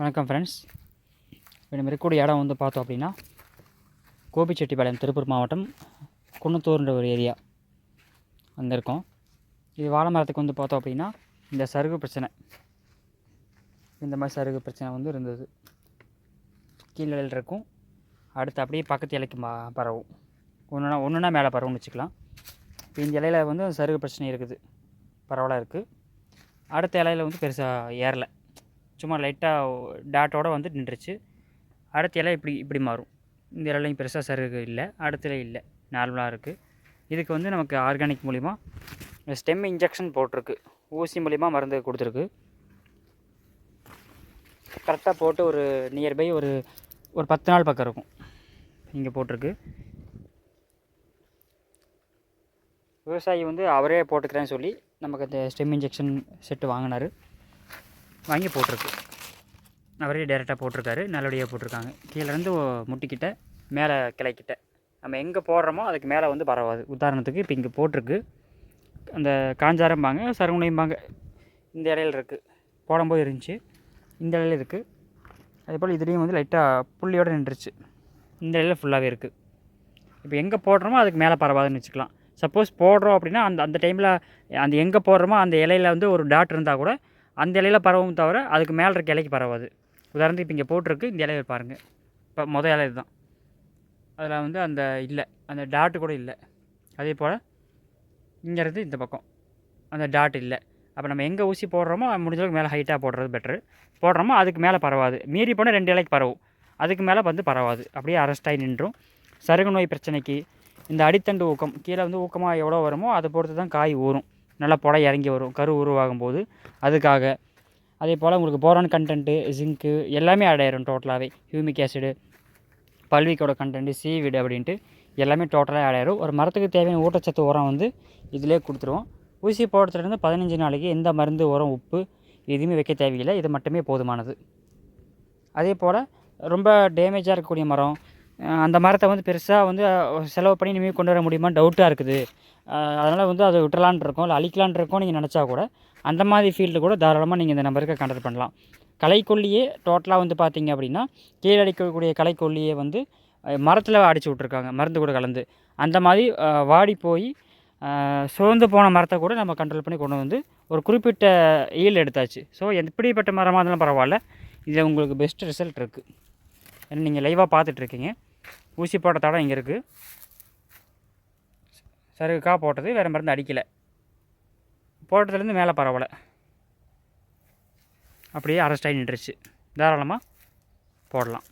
வணக்கம் ஃப்ரெண்ட்ஸ் இப்போ நம்ம இருக்கக்கூடிய இடம் வந்து பார்த்தோம் அப்படின்னா கோபிச்செட்டிப்பாளையம் திருப்பூர் மாவட்டம் குன்னத்தூர்ன்ற ஒரு ஏரியா அங்கே இருக்கோம். இது வாழை மரத்துக்கு வந்து பார்த்தோம் அப்படின்னா இந்த சருகு பிரச்சனை. இந்த மாதிரி சருகு பிரச்சனை வந்து இருந்தது. கீழே இருக்கும். அடுத்து அப்படியே பக்கத்து இலைக்கு மா பரவும். ஒன்றுனா ஒன்றுனா மேலே பரவும்னு வச்சுக்கலாம். இப்போ இந்த இலையில வந்து சருகு பிரச்சனை இருக்குது. பரவலாக இருக்குது அடுத்த இலையில வந்து பெருசாக ஏறலை. சும்மா லைட்டாக டாட்டோட வந்து நின்றுச்சு. அடுத்த இலை இப்படி இப்படி மாறும். இந்த இலையும் பெருசாக சருகு இல்லை அடுத்த இலை இல்லை. நார்மலாக இருக்குது இதுக்கு வந்து நமக்கு ஆர்கானிக் மூலிமா ஸ்டெம் இன்ஜெக்ஷன் போட்டிருக்கு. ஊசி மூலிமா மருந்து கொடுத்துருக்கு. கரெக்டாக போட்டு ஒரு நியர்பை ஒரு ஒரு பத்து நாள் பக்கம் இருக்கும். இங்கே போட்டிருக்கு. விவசாயி வந்து அவரே போட்டுக்கிறேன்னு சொல்லி நமக்கு அந்த ஸ்டெம் இன்ஜெக்ஷன் செட்டு வாங்கினார். வாங்கி போட்டிருக்கு. அவரே டேரெக்டாக போட்டிருக்காரு நல்லபடியாக போட்டிருக்காங்க. கீழேருந்து முட்டிக்கிட்ட மேலே கிளைக்கிட்ட. நம்ம எங்கே போடுறோமோ அதுக்கு மேலே வந்து பரவாது. உதாரணத்துக்கு இப்போ இங்கே போட்டிருக்கு. அந்த காஞ்சாரம்பாங்க சரகுணைம்பாங்க இந்த இடையில இருக்குது போடும்போது இருந்துச்சு. இந்த இலையில இருக்குது அதே போல் இதுலேயும் வந்து லைட்டாக புள்ளியோடு நின்றுச்சு. இந்த இலையில ஃபுல்லாகவே இருக்குது இப்போ எங்கே போடுறோமோ அதுக்கு மேலே பரவாதுன்னு வச்சுக்கலாம். சப்போஸ் போடுறோம் அப்படின்னா அந்த அந்த டைமில் அந்த எங்கே போடுறோமோ அந்த இலையில வந்து ஒரு டாட் இருந்தால் கூட அந்த இலையில பரவும் தவிர அதுக்கு மேலே இருக்க இலைக்கு பரவாது. உதாரணத்துக்கு இப்போ இங்கே போட்டிருக்கு இந்த இலையை பாருங்கள் இப்போ மொதல் இலை இதுதான். அதில் வந்து அந்த இல்லை அந்த டாட்டு கூட இல்லை. அதே போல் இங்கேருந்து இந்த பக்கம். அந்த டாட் இல்லை. அப்போ நம்ம எங்கே ஊசி போடுறோமோ முடிஞ்சளவுக்கு மேலே ஹைட்டாக போடுறது பெட்ரு போடுறோமோ அதுக்கு மேலே பரவாது. மீறி போனால் ரெண்டு இலைக்கு பரவும். அதுக்கு மேலே வந்து பரவாது. அப்படியே அரெஸ்டாகி நின்றும். சருகு நோய் பிரச்சனைக்கு இந்த அடித்தண்டு ஊக்கம் கீழே வந்து ஊக்கமாக எவ்வளோ வருமோ அதை பொறுத்து தான் காய் ஊறும். நல்லா புடை இறங்கி வரும் கரு உருவாகும் போது அதுக்காக அதே போல் உங்களுக்கு போரான் கண்டென்ட்டு ஜிங்க்கு எல்லாமே ஆட் ஆயிரும் டோட்டலாகவே ஹியூமிக் ஆசிடு பல்விக்கோட கண்டென்ட்டு சீவிடு அப்படின்ட்டு எல்லாமே டோட்டலாக ஆட் ஆயிரும். ஒரு மரத்துக்கு தேவையான ஊட்டச்சத்து உரம் வந்து இதிலே கொடுத்துருவோம். ஊசி போடுறதுலேருந்து பதினஞ்சு நாளைக்கு எந்த மருந்து உரம் உப்பு எதுவுமே வைக்க தேவையில்லை. இது மட்டுமே போதுமானது. அதே போல் ரொம்ப டேமேஜாக இருக்கக்கூடிய மரம் அந்த மரத்தை வந்து பெருசாக வந்து செலவு பண்ணி இனிமேல் கொண்டு வர முடியுமா டவுட்டாக இருக்குது. அதனால் வந்து அதை விட்டுலான் இருக்கோம் இல்லை அழிக்கலான் இருக்கோம் நீங்கள் நினச்சா கூட அந்த மாதிரி ஃபீல்டு கூட தாராளமாக நீங்கள் இந்த நம்பருக்கு கண்டக்ட் பண்ணலாம். கலைக்கொல்லியே டோட்டலாக வந்து பார்த்தீங்க அப்படின்னா கீழே அடிக்கக்கூடிய களைக்கொல்லியே வந்து மரத்தில் அடித்து விட்ருக்காங்க மருந்து கூட கலந்து. அந்த மாதிரி வாடி போய் சோர்ந்து போன மரத்தை கூட நம்ம கண்ட்ரோல் பண்ணி கொண்டு வந்து ஒரு குறிப்பிட்ட ஈல் எடுத்தாச்சு. ஸோ எப்படிப்பட்ட மரமாக இருந்தாலும் பரவாயில்ல இது உங்களுக்கு பெஸ்ட் ரிசல்ட் இருக்குது நீங்கள் லைவாக பார்த்துட்ருக்கீங்க ஊசி போட்ட தடம் இங்கே இருக்குது சருகுக்காக போட்டது வேறு மருந்து அடிக்கலை. போட்டதுலேருந்து மேலே பரவலை. அப்படியே அரெஸ்ட் ஆகி நின்றுச்சு தாராளமாக போடலாம்.